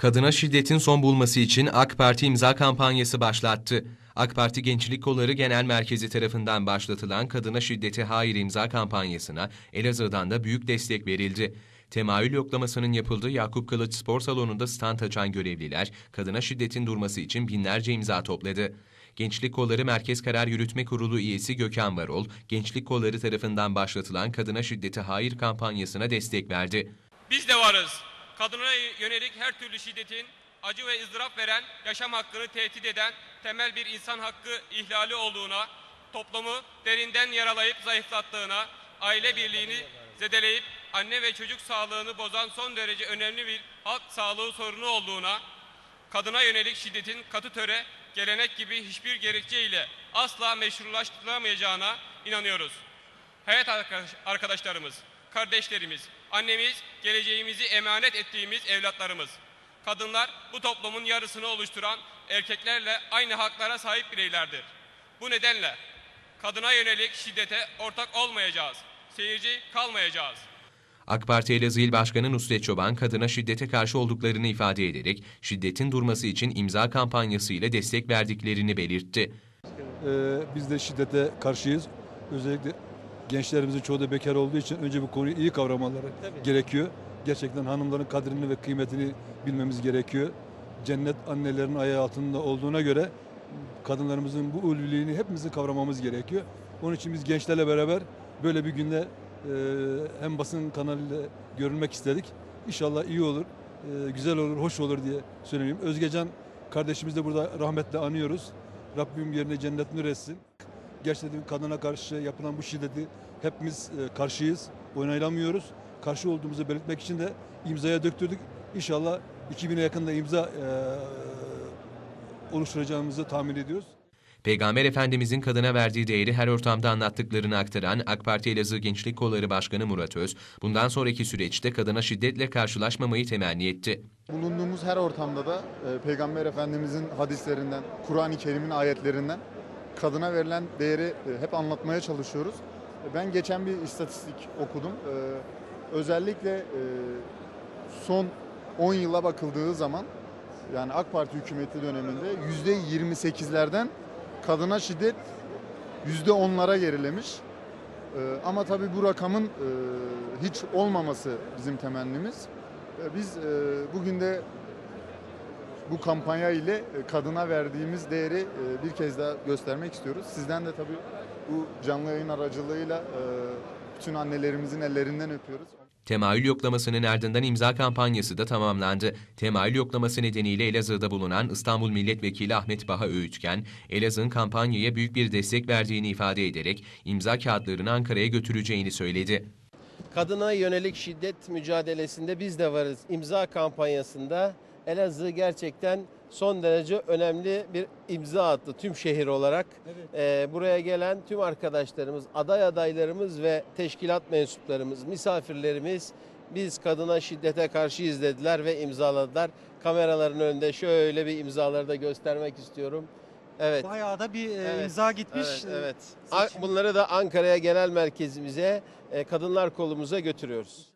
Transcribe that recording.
Kadına şiddetin son bulması için AK Parti imza kampanyası başlattı. AK Parti Gençlik Kolları Genel Merkezi tarafından başlatılan Kadına Şiddete Hayır imza kampanyasına Elazığ'dan da büyük destek verildi. Temayül yoklamasının yapıldığı Yakup Kılıç Spor Salonu'nda stand açan görevliler, kadına şiddetin durması için binlerce imza topladı. Gençlik Kolları Merkez Karar Yürütme Kurulu üyesi Gökhan Varol, Gençlik Kolları tarafından başlatılan Kadına Şiddete Hayır kampanyasına destek verdi. Biz de varız. Kadına yönelik her türlü şiddetin acı ve ızdırap veren, yaşam hakkını tehdit eden temel bir insan hakkı ihlali olduğuna, toplumu derinden yaralayıp zayıflattığına, aile birliğini zedeleyip anne ve çocuk sağlığını bozan son derece önemli bir halk sağlığı sorunu olduğuna, kadına yönelik şiddetin katı töre, gelenek gibi hiçbir gerekçe ile asla meşrulaştırılamayacağına inanıyoruz. Hayat arkadaş- arkadaşlarımız, kardeşlerimiz, annemiz, geleceğimizi emanet ettiğimiz evlatlarımız. Kadınlar bu toplumun yarısını oluşturan erkeklerle aynı haklara sahip bireylerdir. Bu nedenle kadına yönelik şiddete ortak olmayacağız. Seyirci kalmayacağız. AK Parti Elazığ İl Başkanı Nusret Çoban, kadına şiddete karşı olduklarını ifade ederek, şiddetin durması için imza kampanyası ile destek verdiklerini belirtti. Ee, biz de şiddete karşıyız. Özellikle gençlerimizin çoğu da bekar olduğu için önce bu konuyu iyi kavramaları gerekiyor. Gerçekten hanımların kadrini ve kıymetini bilmemiz gerekiyor. Cennet annelerin ayağı altında olduğuna göre kadınlarımızın bu ulviliğini hepimizin kavramamız gerekiyor. Onun için biz gençlerle beraber böyle bir günde e, hem basın kanalıyla görülmek istedik. İnşallah iyi olur, e, güzel olur, hoş olur diye söyleyeyim. Özgecan kardeşimizi de burada rahmetle anıyoruz. Rabbim yerine cennet nur etsin. Gerçekten kadına karşı yapılan bu şiddeti hepimiz e, karşıyız, onaylamıyoruz. Karşı olduğumuzu belirtmek için de imzaya döktürdük. İnşallah 2000'e yakında imza e, oluşturacağımızı tahmin ediyoruz. Peygamber Efendimizin kadına verdiği değeri her ortamda anlattıklarını aktaran AK Parti Elazığ Gençlik Kolları Başkanı Murat Öz, bundan sonraki süreçte kadına şiddetle karşılaşmamayı temenni etti. Bulunduğumuz her ortamda da e, Peygamber Efendimizin hadislerinden, Kur'an-ı Kerim'in ayetlerinden kadına verilen değeri e, hep anlatmaya çalışıyoruz. E, Ben geçen bir istatistik okudum. E, özellikle son 10 yıla bakıldığı zaman yani AK Parti hükümeti döneminde %28'lerden kadına şiddet %10'lara gerilemiş. Ama tabii bu rakamın hiç olmaması bizim temennimiz. Biz bugün de bu kampanya ile e, kadına verdiğimiz değeri e, bir kez daha göstermek istiyoruz. Sizden de tabii bu canlı yayın aracılığıyla e, bütün annelerimizin ellerinden öpüyoruz. Temayül yoklamasının ardından imza kampanyası da tamamlandı. Temayül yoklaması nedeniyle Elazığ'da bulunan İstanbul Milletvekili Ahmet Baha Öğütken, Elazığ'ın kampanyaya büyük bir destek verdiğini ifade ederek imza kağıtlarını Ankara'ya götüreceğini söyledi. Kadına yönelik şiddet mücadelesinde biz de varız. İmza kampanyasında Elazığ gerçekten son derece önemli bir imza attı tüm şehir olarak. Ee, buraya gelen tüm arkadaşlarımız, aday adaylarımız ve teşkilat mensuplarımız, misafirlerimiz biz kadına şiddete karşıyız dediler ve imzaladılar. Kameraların önünde şöyle bir imzaları da göstermek istiyorum. Evet. Bayağı da bir e, Evet, imza gitmiş. Evet, E, evet. seçim- Bunları da Ankara'ya genel merkezimize, e, kadınlar kolumuza götürüyoruz.